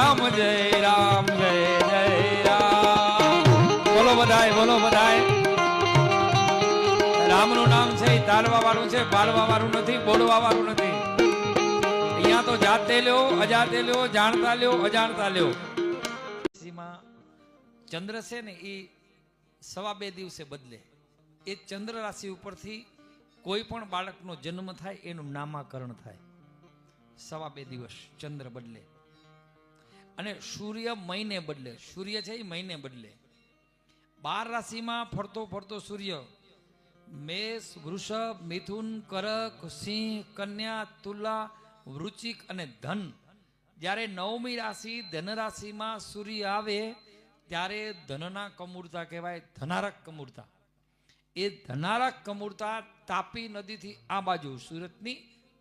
રામ જય રામ જય જય, રામ. બોલો બધાય બોલો બધાય. રામનું નામ છે, એ તાલવા વાળું છે પાડવા વાળું નથી બોલવા વાળું નથી. અહીંયા તો જાતે લ્યો, અજાતે લ્યો, જાણતા લ્યો, અજાણતા લ્યો. ચંદ્ર છે ને, એ સવા બે દિવસે બદલે. એ ચંદ્ર રાશિ ઉપરથી કોઈ પણ બાળકનો જન્મ થાય, એનું નામાકરણ થાય. સવા બે દિવસ ચંદ્ર બદલે. અને સૂર્ય મહિને બદલે, સૂર્ય છે એ મહિને બદલે. બાર રાશિમાં ફરતો ફરતો સૂર્ય, મેષ, વૃષભ, મિથુન, કરક, સિંહ, કન્યા, તુલા વૃચિક અને ધન. જ્યારે નવમી રાશિ, ધન રાશિમાં સૂર્ય આવે, ત્યારે ધનના કમૂરતા કહેવાય ધનારક કમૂરતા. એ ધનારક કમૂરતા તાપી નદીથી આ બાજુ, સુરતની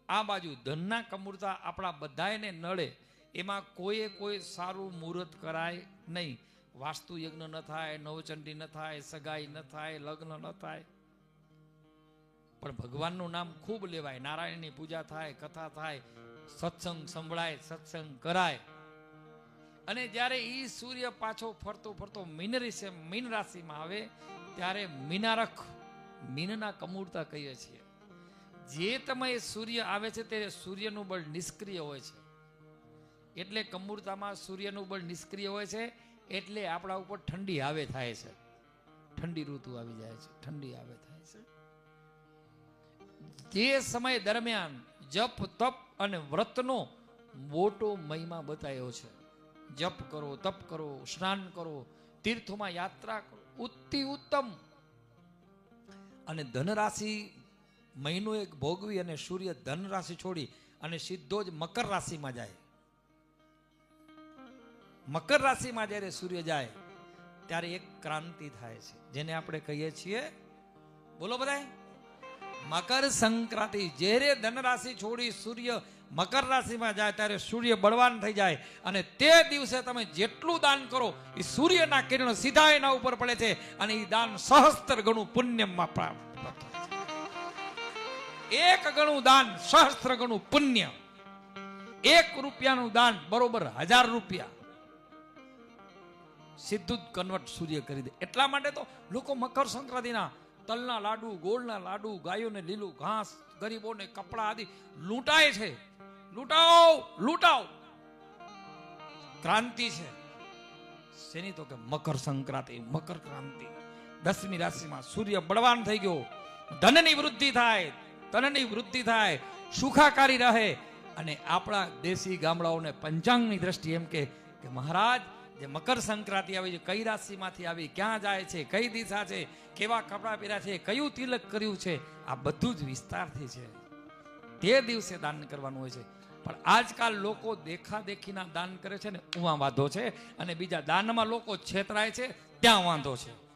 આ બાજુ ધનના કમૂરતા આપણા બધાને નડે. એમાં કોઈએ કોઈ સારું મુહૂર્ત કરાય નહીં. વાસ્તુ યજ્ઞ ન થાય, નવચંડી ન થાય, સગાઈ ન થાય, લગ્ન ન થાય. પણ ભગવાનનું નામ ખૂબ લેવાય. નારાયણની પૂજા થાય, કથા થાય, સત્સંગ સંભળાય, સત્સંગ કરાય. અને જ્યારે ઈ સૂર્ય પાછો ફરતો ફરતો મીન રાશિ મીન રાશિમાં આવે, ત્યારે મીનારખ મીનના કમૂળતા કહીએ છીએ. જે તમે સૂર્ય આવે છે, તે સૂર્યનું બળ નિષ્ક્રિય હોય છે. એટલે કમૂરતામાં સૂર્યનું બળ નિષ્ક્રિય હોય છે, એટલે આપણા ઉપર ઠંડી આવે થાય છે. ઠંડી ઋતુ આવી જાય છે, ઠંડી આવે થાય છે. જે સમય દરમિયાન જપ, તપ અને વ્રતનો મોટો મહિમા બતાવ્યો છે. જપ કરો, તપ કરો, સ્નાન કરો, તીર્થોમાં યાત્રા કરો, ઉત્તિ ઉત્તમ. અને ધનરાશિ મહિનો એક ભોગવી અને સૂર્ય ધન રાશિ છોડી અને સીધો જ મકર રાશિમાં જાય. મકર રાશિમાં જ્યારે સૂર્ય જાય, ત્યારે એક ક્રાંતિ થાય છે. જેને આપણે કહીએ છીએ, બોલો બધા મકર સંક્રાંતિ. જ્યારે ધન રાશિ છોડી સૂર્ય મકર રાશિમાં જાય, ત્યારે સૂર્ય બળવાન થઈ જાય. અને તે દિવસે તમે જેટલું દાન કરો, એ સૂર્યના કિરણ સીધા એના ઉપર પડે છે અને એ દાન સહસ્ત્ર ગણું પુણ્યમાં પ્રાપ્ત એક ગણું દાન સહસ્ત્ર ગણું પુણ્ય. એક રૂપિયાનું દાન બરોબર હજાર રૂપિયા. સીધું જ કન્વર્ટ સૂર્ય કરી દે. એટલા માટે તો લોકો મકર સંક્રાંતિના તલના લાડુ, ગોળના લાડુ, ગાયોને લીલું ઘાસ, ગરીબોને કપડા આદિ લૂંટાય છે. લૂંટાઓ લૂંટાઓ. ક્રાંતિ છે. શેની તો કે મકર સંક્રાંતિ, મકર ક્રાંતિ. દસમી રાશિમાં સૂર્ય બળવાન થઈ ગયો. ધનની વૃદ્ધિ થાય, ધનની વૃદ્ધિ થાય, સુખાકારી રહે. અને આપણા દેશી ગામડાઓને પંચાંગની દ્રષ્ટિ એમ કે કે મહારાજ જે મકર સંક્રાંતિ આવી છે કઈ રાશિમાંથી આવી, ક્યાં જાય છે, કઈ દિશા છે, કેવા કપડાં પહેર્યા છે, કયું તિલક કર્યું છે, આ બધું જ વિસ્તારથી છે. તે દિવસે દાન કરવાનું હોય છે. પણ આજકાલ લોકો દેખા દેખીના દાન કરે છે ને ઉવા વાંધો છે અને બીજા દાનમાં લોકો છેતરાય છે, ત્યાં વાંધો છે.